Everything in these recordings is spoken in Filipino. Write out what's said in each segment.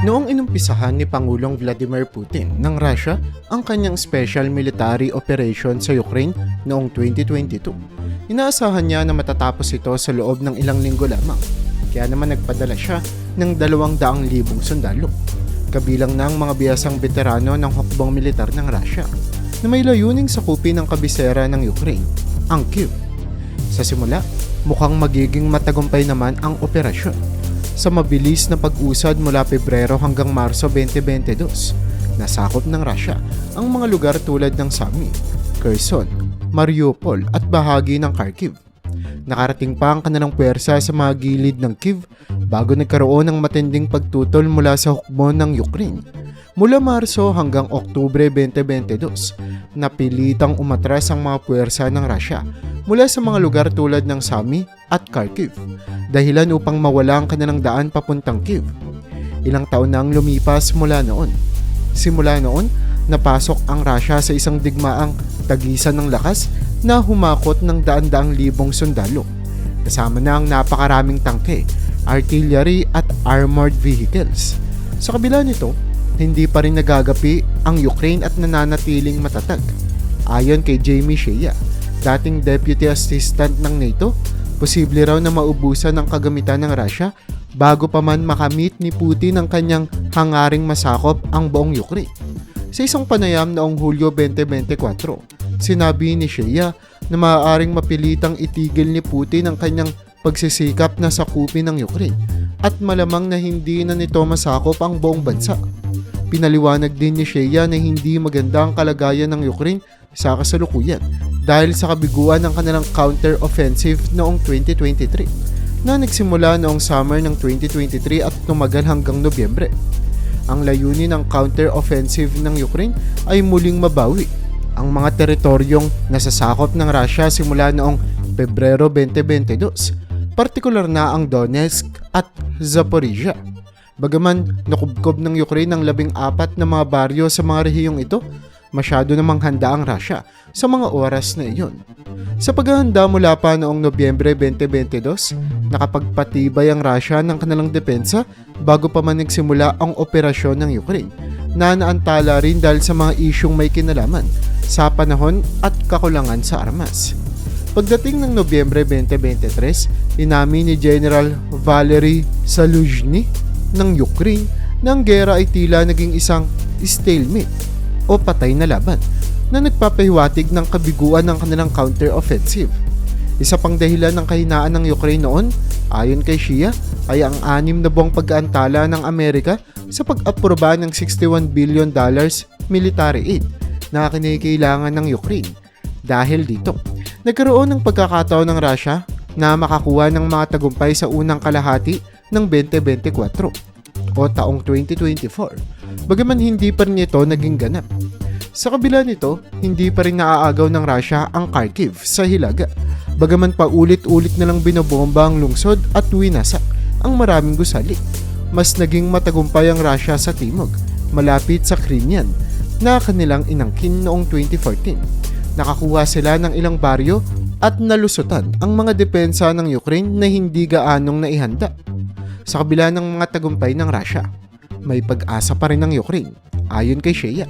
Noong inumpisahan ni Pangulong Vladimir Putin ng Russia ang kanyang special military operation sa Ukraine noong 2022, inaasahan niya na matatapos ito sa loob ng ilang linggo lamang. Kaya naman nagpadala siya ng 200,000 sundalo, kabilang na ang mga biyasang veterano ng hukbong militar ng Russia na may layuning sakupin ng kabisera ng Ukraine, ang Kiev. Sa simula, mukhang magiging matagumpay naman ang operasyon sa mabilis na pag-usad mula Pebrero hanggang Marso 2022. Nasakop ng Russia ang mga lugar tulad ng Sami, Kherson, Mariupol at bahagi ng Kharkiv. Nakarating pa ang kanilang puwersa sa mga gilid ng Kiev bago nagkaroon ng matinding pagtutol mula sa hukbo ng Ukraine. Mula Marso hanggang Oktubre 2022, napilitang umatras ang mga puwersa ng Russia mula sa mga lugar tulad ng Sami at Kharkiv, dahilan upang mawala ang kanilang daan papuntang Kiev. Ilang taon na ang lumipas mula noon. Simula noon, napasok ang Russia sa isang digmaang tagisan ng lakas na humakot ng daan-daang libong sundalo. Kasama na ang napakaraming tangke, artillery at armored vehicles. Sa kabila nito, hindi pa rin nagagapi ang Ukraine at nananatiling matatag. Ayon kay Jamie Shea, dating Deputy Assistant ng NATO, posible raw na maubusan ng kagamitan ng Russia bago pa man makamit ni Putin ang kanyang hangaring masakop ang buong Ukraine. Sa isang panayam noong Hulyo 2024, sinabi ni Shea na maaaring mapilitang itigil ni Putin ang kanyang pagsisikap na sakupin ng Ukraine at malamang na hindi na nito masakop ang buong bansa. Pinaliwanag din ni Shea na hindi maganda ang kalagayan ng Ukraine sa kasalukuyan dahil sa kabiguan ng kanilang counter-offensive noong 2023 na nagsimula noong summer ng 2023 at tumagal hanggang Nobyembre. Ang layunin ng counter-offensive ng Ukraine ay muling mabawi ang mga teritoryong nasasakop ng Russia simula noong Pebrero 2022, partikular na ang Donetsk at Zaporizhia. Bagaman nakubkob ng Ukraine ang labing apat na mga baryo sa mga rehiyong ito, masyado namang handa ang Russia sa mga oras na iyon. Sa paghahanda mula pa noong Nobyembre 2022, nakapagpatibay ang Russia ng kanilang depensa bago pa man nagsimula ang operasyon ng Ukraine na naantala rin dahil sa mga isyong may kinalaman sa panahon at kakulangan sa armas. Pagdating ng Nobyembre 2023, inamin ni General Valery Saluzhny ng Ukraine na ang gera ay tila naging isang stalemate o patay na laban na nagpapahiwatig ng kabiguan ng kanilang counter-offensive. Isa pang dahilan ng kahinaan ng Ukraine noon, ayon kay Shia, ay ang anim na buwang pag-aantala ng Amerika sa pag-aproba ng 61 billion dollars military aid na kinikailangan ng Ukraine. Dahil dito, nagkaroon ng pagkakataon ng Russia na makakuha ng mga tagumpay sa unang kalahati ng 2024 o taong 2024, bagaman hindi pa rin ito naging ganap. Sa kabila nito, hindi pa rin naaagaw ng Russia ang Kharkiv sa Hilaga, bagaman pa ulit-ulit na lang binobomba ang lungsod at winasak ang maraming gusali. Mas naging matagumpay ang Russia sa timog, malapit sa Crimean, na kanilang inangkin noong 2014. Nakakuha sila ng ilang baryo at nalusutan ang mga depensa ng Ukraine na hindi gaanong naihanda. Sa kabila ng mga tagumpay ng Russia, may pag-asa pa rin ng Ukraine, ayon kay Shea.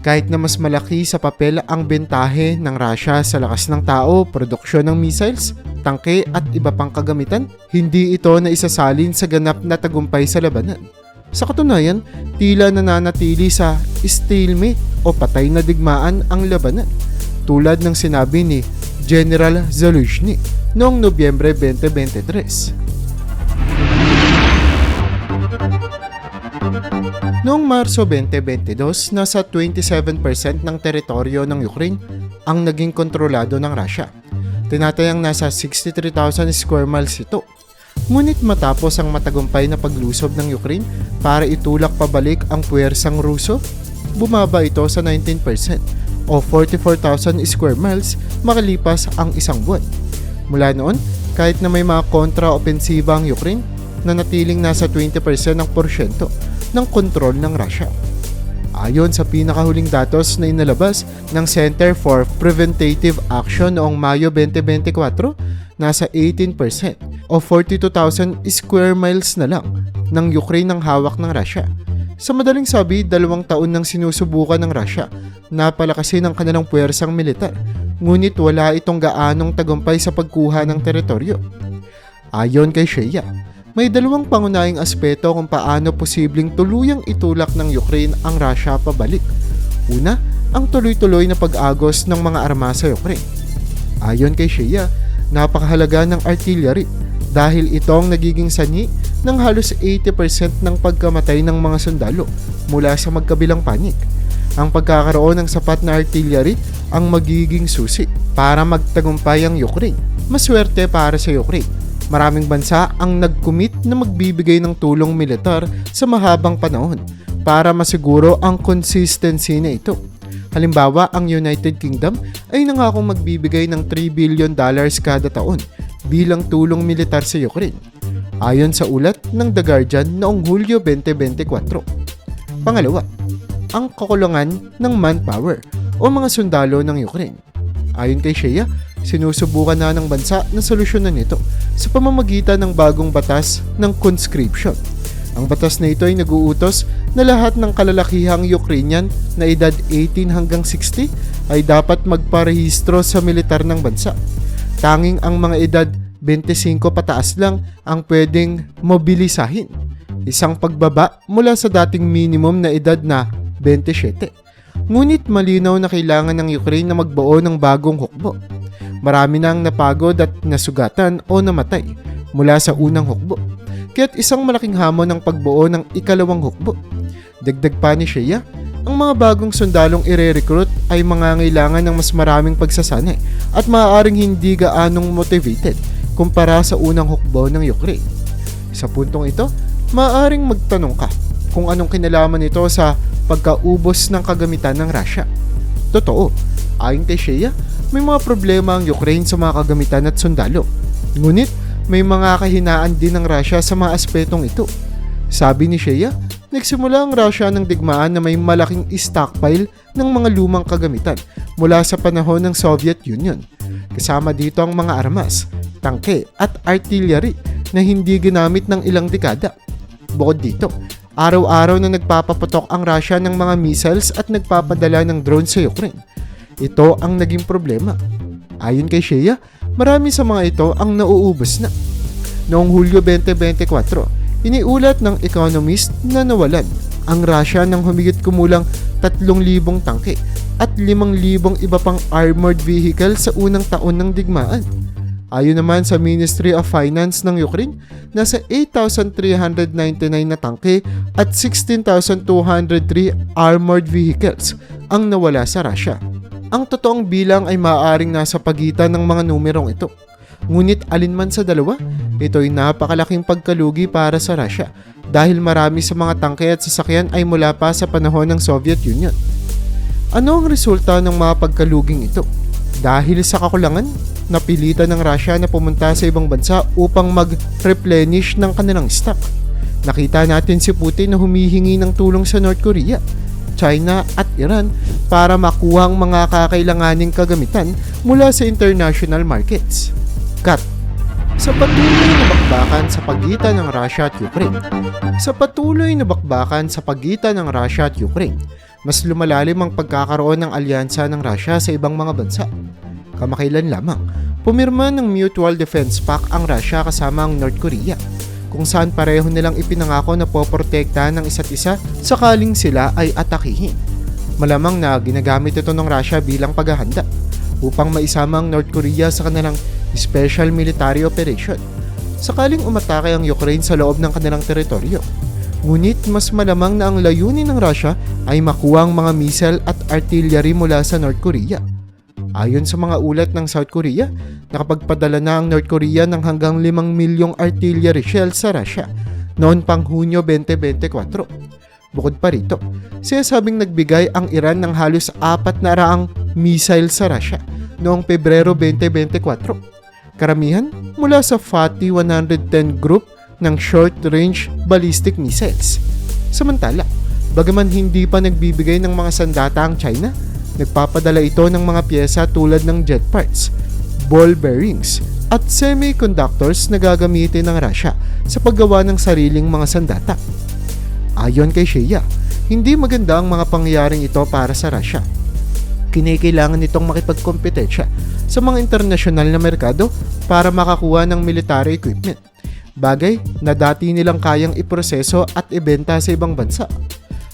Kahit na mas malaki sa papel ang bentahe ng Russia sa lakas ng tao, produksyon ng missiles, tangke at iba pang kagamitan, hindi ito na isasalin sa ganap na tagumpay sa labanan. Sa katunayan, tila nananatili sa stalemate o patay na digmaan ang labanan, tulad ng sinabi ni General Zaluzhny noong Nobyembre 2023. Noong Marso 2022, nasa 27% ng teritoryo ng Ukraine ang naging kontrolado ng Russia. Tinatayang nasa 63,000 square miles ito. Ngunit matapos ang matagumpay na paglusob ng Ukraine para itulak pabalik ang puwersang Ruso, bumaba ito sa 19% o 44,000 square miles makalipas ang isang buwan. Mula noon, kahit na may mga kontra-opensiba ang Ukraine, nanatiling nasa 20% ng porsyento ng kontrol ng Russia. Ayon sa pinakahuling datos na inalabas ng Center for Preventative Action noong Mayo 2024, nasa 18% o 42,000 square miles na lang ng Ukraine ang hawak ng Russia. Sa madaling sabi, dalawang taon nang sinusubukan ng Russia na palakasin ang kanilang puwersang militar, ngunit wala itong gaanong tagumpay sa pagkuha ng teritoryo. Ayon kay Shea, may dalawang pangunahing aspeto kung paano posibleng tuluyang itulak ng Ukraine ang Russia pabalik. Una, ang tuloy-tuloy na pag-agos ng mga arma sa Ukraine. Ayon kay Shea, napakahalaga ng artillery dahil ito ang nagiging sani ng halos 80% ng pagkamatay ng mga sundalo mula sa magkabilang panig. Ang pagkakaroon ng sapat na artillery ang magiging susi para magtagumpay ang Ukraine. Maswerte para sa Ukraine. Maraming bansa ang nag-commit na magbibigay ng tulong militar sa mahabang panahon para masiguro ang consistency na ito. Halimbawa, ang United Kingdom ay nangakong magbibigay ng 3 billion dollars kada taon bilang tulong militar sa Ukraine ayon sa ulat ng The Guardian noong Hulyo 2024. Pangalawa, ang kakulangan ng manpower o mga sundalo ng Ukraine. Ayon kay Shea, sinusubukan na ng bansa na solusyonan ito sa pamamagitan ng bagong batas ng conscription. Ang batas na ito ay naguutos na lahat ng kalalakihang Ukrainian na edad 18 hanggang 60 ay dapat magparehistro sa militar ng bansa. Tanging ang mga edad 25 pataas lang ang pwedeng mobilisahin. Isang pagbaba mula sa dating minimum na edad na 27. Ngunit malinaw na kailangan ng Ukraine na magbuo ng bagong hukbo. Marami nang napagod at nasugatan o namatay mula sa unang hukbo. Kaya't isang malaking hamon ng pagbuo ng ikalawang hukbo. Dagdag pa ni Shea, ang mga bagong sundalong ire-recruit ay mangangailangan ng mas maraming pagsasanay at maaaring hindi gaanong motivated kumpara sa unang hukbo ng Ukraine. Sa puntong ito, maaaring magtanong ka kung anong kinalaman nito sa pagkaubos ng kagamitan ng Russia. Totoo, ayon kay Shea, may mga problema ang Ukraine sa mga kagamitan at sundalo. Ngunit, may mga kahinaan din ng Russia sa mga aspetong ito. Sabi ni Shea, nagsimula ang Russia ng digmaan na may malaking stockpile ng mga lumang kagamitan mula sa panahon ng Soviet Union. Kasama dito ang mga armas, tangke at artillery na hindi ginamit ng ilang dekada. Bukod dito, araw-araw na nagpapaputok ang Russia ng mga missiles at nagpapadala ng drone sa Ukraine. Ito ang naging problema. Ayon kay Shea, marami sa mga ito ang nauubos na. Noong Hulyo 2024, iniulat ng Economist na nawalan ang Russia ng humigit kumulang 3,000 tangke at 5,000 iba pang armored vehicle sa unang taon ng digmaan. Ayon naman sa Ministry of Finance ng Ukraine, nasa 8,399 na tangke at 16,203 armored vehicles ang nawala sa Russia. Ang totoong bilang ay maaaring nasa pagitan ng mga numerong ito. Ngunit alinman sa dalawa, ito ay napakalaking pagkalugi para sa Russia dahil marami sa mga tangke at sasakyan ay mula pa sa panahon ng Soviet Union. Ano ang resulta ng mga pagkaluging ito? Dahil sa kakulangan, napilitan ng Russia na pumunta sa ibang bansa upang mag-replenish ng kanilang stock. Nakita natin si Putin na humihingi ng tulong sa North Korea, China at Iran para makuha ang mga kakailanganing kagamitan mula sa international markets. Cut. Sa patuloy na bakbakan sa pagitan ng Russia at Ukraine. Sa patuloy na bakbakan sa pagitan ng Russia at Ukraine, mas lumalalim ang pagkakaroon ng alyansa ng Russia sa ibang mga bansa. Kamakailan lamang, pumirma ng Mutual Defense Pact ang Russia kasama ang North Korea, kung saan pareho nilang ipinangako na poprotektahan ng isa't isa sakaling sila ay atakihin. Malamang na ginagamit ito ng Russia bilang paghahanda upang maisama ang North Korea sa kanilang special military operation. Sakaling umatake ang Ukraine sa loob ng kanilang teritoryo, Ngunit mas malamang na ang layunin ng Russia ay makuha ang mga missile at artillery mula sa North Korea. Ayon sa mga ulat ng South Korea, nakapagpadala na ang North Korea ng hanggang 5 milyong artillery shells sa Russia noon pang Hunyo 2024. Bukod pa rito, sinasabing nagbigay ang Iran ng halos apat na raang missile sa Russia noong Pebrero 2024. Karamihan mula sa Fatih 110 group ng short-range ballistic missiles. Samantala, bagaman hindi pa nagbibigay ng mga sandata ang China, nagpapadala ito ng mga pyesa tulad ng jet parts, ball bearings, at semiconductors na gagamitin ng Russia sa paggawa ng sariling mga sandata. Ayon kay Shea, hindi maganda ang mga pangyayaring ito para sa Russia. Kinikailangan nitong makipagkompetensya sa mga internasyonal na merkado para makakuha ng military equipment. Bagay na dati nilang kayang iproseso at ibenta sa ibang bansa.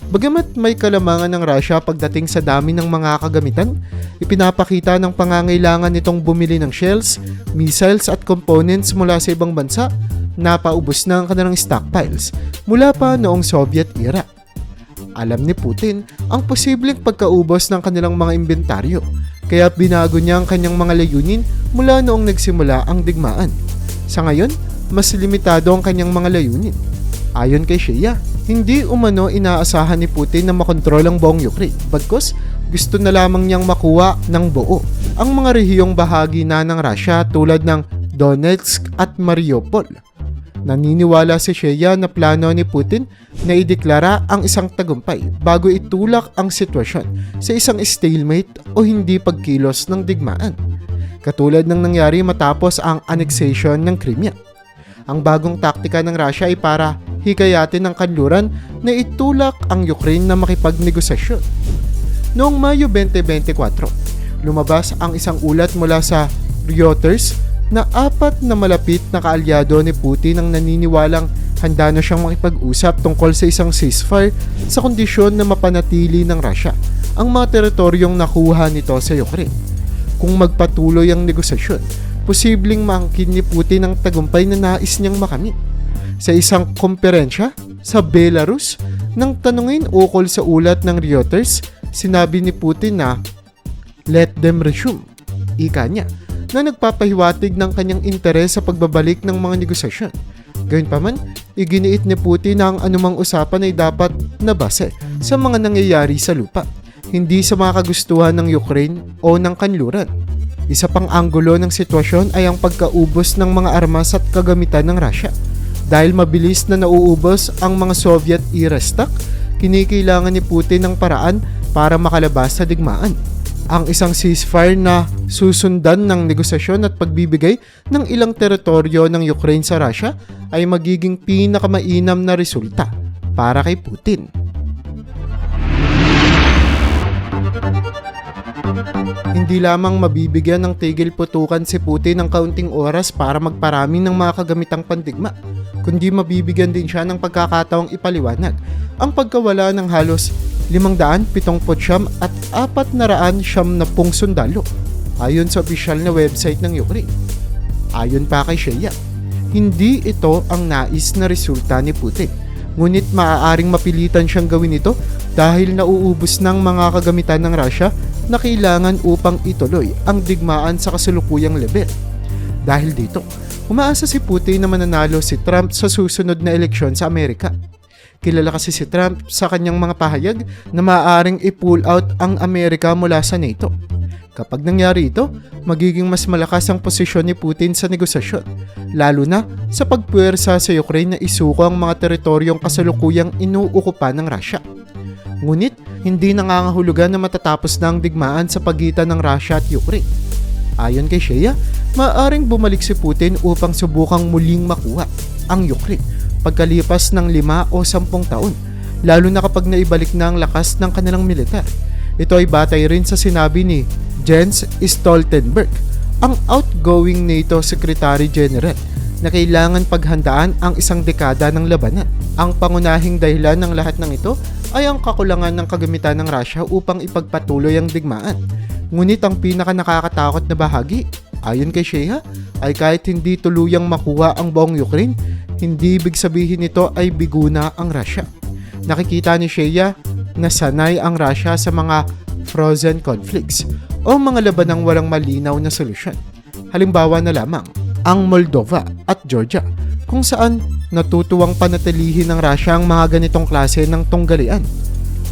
Bagamat may kalamangan ng Russia pagdating sa dami ng mga kagamitan, ipinapakita ng pangangailangan nitong bumili ng shells, missiles at components mula sa ibang bansa, napaubos na ang kanilang stockpiles mula pa noong Soviet era. Alam ni Putin ang posibleng pagkaubos ng kanilang mga inventaryo, kaya binago niya ang kanyang mga layunin mula noong nagsimula ang digmaan. Sa ngayon, mas limitado ang kanyang mga layunin. Ayon kay Shea, hindi umano inaasahan ni Putin na makontrol ang buong Ukraine, bagkus gusto na lamang niyang makuha ng buo ang mga rehiyong bahagi na ng Russia tulad ng Donetsk at Mariupol. Naniniwala si Shea na plano ni Putin na ideklara ang isang tagumpay bago itulak ang sitwasyon sa isang stalemate o hindi pagkilos ng digmaan. Katulad ng nangyari matapos ang annexation ng Crimea. Ang bagong taktika ng Russia ay para hikayatin ng kanluran na itulak ang Ukraine na makipagnegosasyon. Noong Mayo 2024, lumabas ang isang ulat mula sa Reuters na apat na malapit na kaalyado ni Putin ang naniniwalang handa na siyang makipag-usap tungkol sa isang ceasefire sa kondisyon na mapanatili ng Russia ang mga teritoryong nakuha nito sa Ukraine. Kung magpatuloy ang negosasyon, posibleng maangkin ni Putin ang tagumpay na nais niyang makamit. Sa isang komperensya sa Belarus, nang tanungin ukol sa ulat ng Reuters, sinabi ni Putin na let them resume. Ika niya, na nagpapahiwatig ng kanyang interes sa pagbabalik ng mga negosasyon. Gayunpaman, iginiit ni Putin na ang anumang usapan ay dapat nabase sa mga nangyayari sa lupa, hindi sa mga kagustuhan ng Ukraine o ng kanluran. Isa pang anggulo ng sitwasyon ay ang pagkaubos ng mga armas at kagamitan ng Russia. Dahil mabilis na nauubos ang mga Soviet-era stock, kinikailangan ni Putin ng paraan para makalabas sa digmaan. Ang isang ceasefire na susundan ng negosasyon at pagbibigay ng ilang teritoryo ng Ukraine sa Russia ay magiging pinakamainam na resulta para kay Putin. Hindi lamang mabibigyan ng tigil putukan si Putin ng kaunting oras para magparami ng mga kagamitang pandigma, kundi mabibigyan din siya ng pagkakataong ipaliwanag ang pagkawala ng halos 579 at 400 siyam na pong sundalo ayon sa opisyal na website ng Ukraine. Ayon pa kay Shea, hindi ito ang nais na resulta ni Putin, ngunit maaaring mapilitan siyang gawin ito dahil nauubos ng mga kagamitan ng Russia na kailangan upang ituloy ang digmaan sa kasalukuyang level. Dahil dito, umaasa si Putin na mananalo si Trump sa susunod na eleksyon sa Amerika. Kilala kasi si Trump sa kanyang mga pahayag na maaaring i-pull out ang Amerika mula sa NATO. Kapag nangyari ito, magiging mas malakas ang posisyon ni Putin sa negosasyon, lalo na sa pagpuwersa sa Ukraine na isuko ang mga teritoryong kasalukuyang inuukupa ng Russia. Ngunit, hindi nangangahulugan na matatapos na ang digmaan sa pagitan ng Russia at Ukraine. Ayon kay Shea, maaaring bumalik si Putin upang subukang muling makuha ang Ukraine pagkalipas ng lima o sampung taon, lalo na kapag naibalik na ang lakas ng kanilang militar. Ito ay batay rin sa sinabi ni Jens Stoltenberg, ang outgoing NATO Secretary General na kailangan paghandaan ang isang dekada ng labanan. Ang pangunahing dahilan ng lahat ng ito ay ang kakulangan ng kagamitan ng Russia upang ipagpatuloy ang digmaan. Ngunit ang pinaka nakakatakot na bahagi, ayon kay Shea, ay kahit hindi tuluyang makuha ang buong Ukraine, hindi ibig sabihin nito ay biguna ang Russia. Nakikita ni Shea na sanay ang Russia sa mga frozen conflicts o mga labanang walang malinaw na solusyon. Halimbawa na lamang, ang Moldova at Georgia kung saan natutuwang panatilihin ng Russia ang mga ganitong klase ng tunggalian.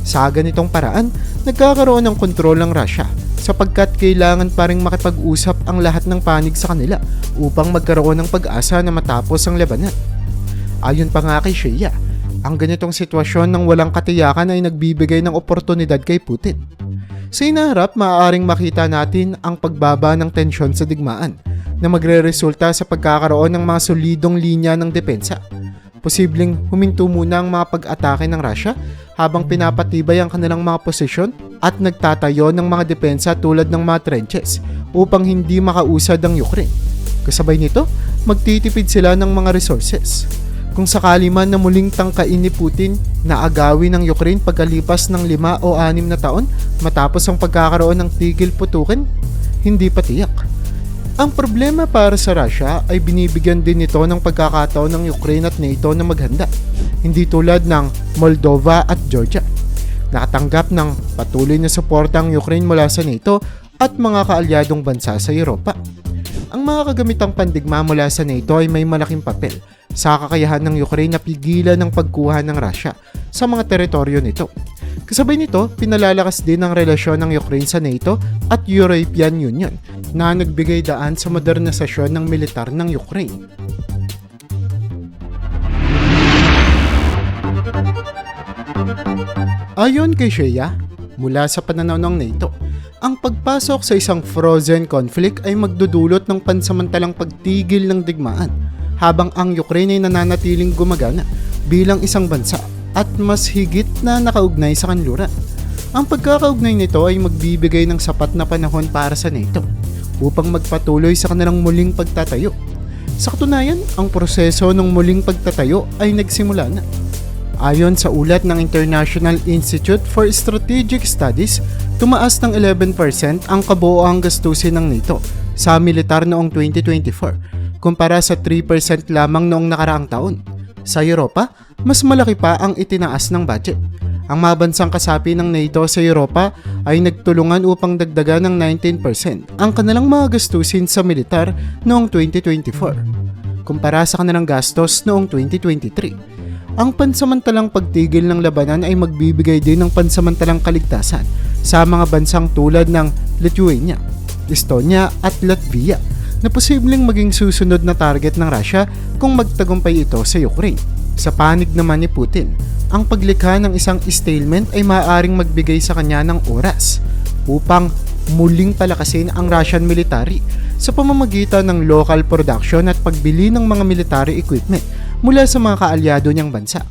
Sa ganitong paraan, nagkakaroon ng kontrol ng Russia sapagkat kailangan pa rin makipag-usap ang lahat ng panig sa kanila upang magkaroon ng pag-asa na matapos ang labanan. Ayon pa nga kay Shea, ang ganitong sitwasyon ng walang katiyakan ay nagbibigay ng oportunidad kay Putin. Sa inaharap, maaaring makita natin ang pagbaba ng tensyon sa digmaan na magre-resulta sa pagkakaroon ng mga solidong linya ng depensa. Posibleng huminto muna ang mga pag-atake ng Russia habang pinapatibay ang kanilang mga posisyon at nagtatayo ng mga depensa tulad ng mga trenches upang hindi makausad ang Ukraine. Kasabay nito, magtitipid sila ng mga resources. Kung sakali man na muling tangkain ni Putin na agawin ng Ukraine pagkalipas ng lima o anim na taon matapos ang pagkakaroon ng tigil putukin, hindi pa tiyak. Ang problema para sa Russia ay binibigyan din ito ng pagkakataon ng Ukraine at NATO na maghanda, hindi tulad ng Moldova at Georgia. Nakatanggap ng patuloy na suporta ang Ukraine mula sa NATO at mga kaalyadong bansa sa Europa. Ang mga kagamitang pandigma mula sa NATO ay may malaking papel sa kakayahan ng Ukraine na pigilan ng pagkuha ng Russia sa mga teritoryo nito. Kasabay nito, pinalalakas din ang relasyon ng Ukraine sa NATO at European Union na nagbigay daan sa modernisasyon ng militar ng Ukraine. Ayon kay Shea, mula sa pananaw ng NATO, ang pagpasok sa isang frozen conflict ay magdudulot ng pansamantalang pagtigil ng digmaan habang ang Ukraine ay nananatiling gumagana bilang isang bansa at mas higit na nakaugnay sa kanluran. Ang pagkakaugnay nito ay magbibigay ng sapat na panahon para sa NATO upang magpatuloy sa kanilang muling pagtatayo. Sa katunayan, ang proseso ng muling pagtatayo ay nagsimula na. Ayon sa ulat ng International Institute for Strategic Studies, tumaas ng 11% ang kabuoang gastusin ng NATO sa militar noong 2024 kumpara sa 3% lamang noong nakaraang taon. Sa Europa, mas malaki pa ang itinaas ng budget. Ang mga bansang kasapi ng NATO sa Europa ay nagtulungan upang dagdagan ng 19% ang kanilang mga gastusin sa militar noong 2024 kumpara sa kanilang gastos noong 2023. Ang pansamantalang pagtigil ng labanan ay magbibigay din ng pansamantalang kaligtasan sa mga bansang tulad ng Lithuania, Estonia at Latvia na posibleng maging susunod na target ng Russia kung magtagumpay ito sa Ukraine. Sa panig naman ni Putin, ang paglikha ng isang stalemate ay maaaring magbigay sa kanya ng oras upang muling palakasin ang Russian military sa pamamagitan ng local production at pagbili ng mga military equipment mula sa mga kaalyado niyang bansa.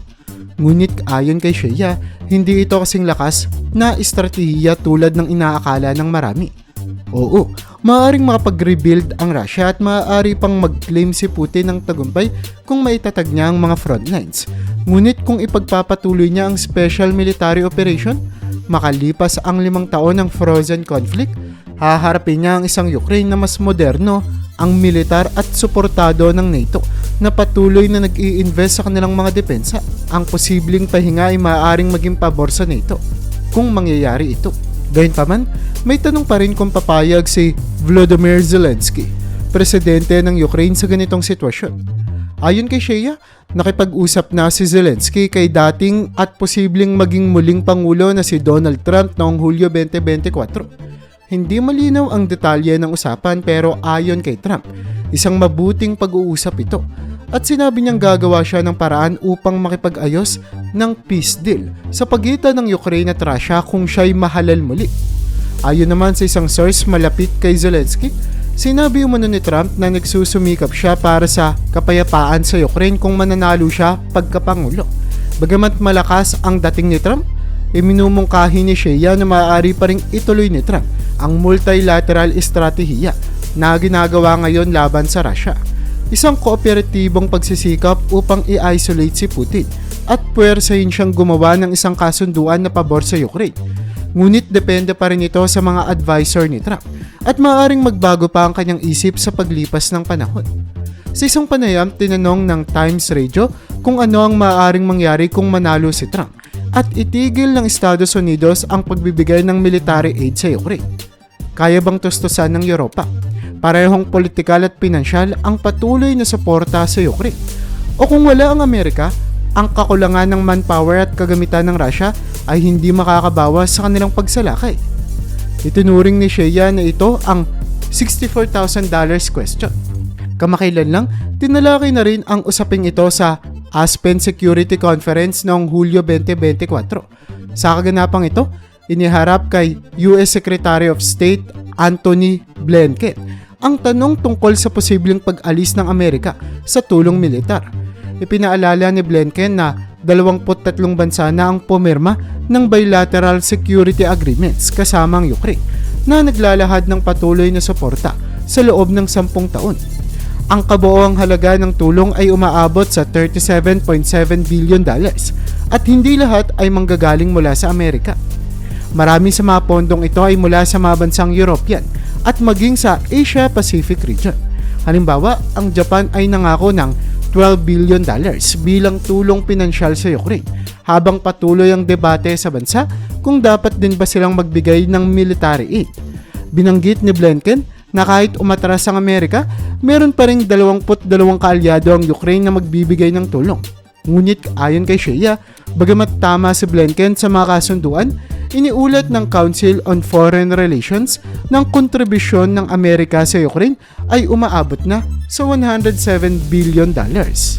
Ngunit ayon kay Shea, hindi ito kasing lakas na estratehiya tulad ng inaakala ng marami. Oo, maaaring makapag-rebuild ang Russia at maaari pang mag-claim si Putin ng tagumpay kung maitatag niya ang mga front lines. Ngunit kung ipagpapatuloy niya ang special military operation, makalipas ang limang taon ng frozen conflict, haharapin niya ang isang Ukraine na mas moderno, ang militar at suportado ng NATO na patuloy na nag invest sa kanilang mga depensa. Ang posibleng pahinga ay maaaring maging pabor sa NATO kung mangyayari ito. Gayunpaman, may tanong pa rin kung papayag si Volodymyr Zelensky, presidente ng Ukraine sa ganitong sitwasyon. Ayon kay Shea, nakipag-usap na si Zelensky kay dating at posibleng maging muling pangulo na si Donald Trump noong Hulyo 2024. Hindi malinaw ang detalye ng usapan pero ayon kay Trump, isang mabuting pag-uusap ito at sinabi niyang gagawa siya ng paraan upang makipag-ayos ng peace deal sa pagitan ng Ukraine at Russia kung siya'y mahalal muli. Ayon naman sa isang source malapit kay Zelensky, sinabi umano ni Trump na nagsusumikap siya para sa kapayapaan sa Ukraine kung mananalo siya pagkapangulo. Bagamat malakas ang dating ni Trump, iminumungkahi ni Shea na maaari pa ring ituloy ni Trump ang multilateral estratehiya na ginagawa ngayon laban sa Russia. Isang kooperatibong pagsisikap upang i-isolate si Putin at puwersahin siyang gumawa ng isang kasunduan na pabor sa Ukraine. Ngunit depende pa rin ito sa mga advisor ni Trump at maaaring magbago pa ang kanyang isip sa paglipas ng panahon. Sa isang panayam, tinanong ng Times Radio kung ano ang maaaring mangyari kung manalo si Trump at itigil ng Estados Unidos ang pagbibigay ng military aid sa Ukraine. Kaya bang tustusan ng Europa? Parehong politikal at pinansyal ang patuloy na suporta sa Ukraine. O kung wala ang Amerika, ang kakulangan ng manpower at kagamitan ng Russia ay hindi makakabawas sa kanilang pagsalakay. Itinuring ni Shea na ito ang $64,000 question. Kamakailan lang, tinalakay na rin ang usaping ito sa Aspen Security Conference noong Hulyo 2024. Sa kaganapang ito, iniharap kay US Secretary of State Anthony Blinken ang tanong tungkol sa posibleng pag-alis ng Amerika sa tulong militar. Ipinaalala ni Blinken na 23 bansa na ang pumirma ng bilateral security agreements kasama ang Ukraine na naglalahad ng patuloy na suporta sa loob ng 10 taon. Ang kabuoang halaga ng tulong ay umaabot sa 37.7 billion dollars at hindi lahat ay manggagaling mula sa Amerika. Marami sa mga pondong ito ay mula sa mga bansang European at maging sa Asia-Pacific region. Halimbawa, ang Japan ay nangako ng 12 billion dollars bilang tulong pinansyal sa Ukraine habang patuloy ang debate sa bansa kung dapat din ba silang magbigay ng military aid. Binanggit ni Blinken na kahit umatras ang Amerika, meron pa rin 22 kaalyado ang Ukraine na magbibigay ng tulong. Ngunit ayon kay Shea, bagamat tama si Blinken sa mga kasunduan, iniulat ng Council on Foreign Relations ng kontribusyon ng Amerika sa Ukraine ay umaabot na sa 107 billion dollars.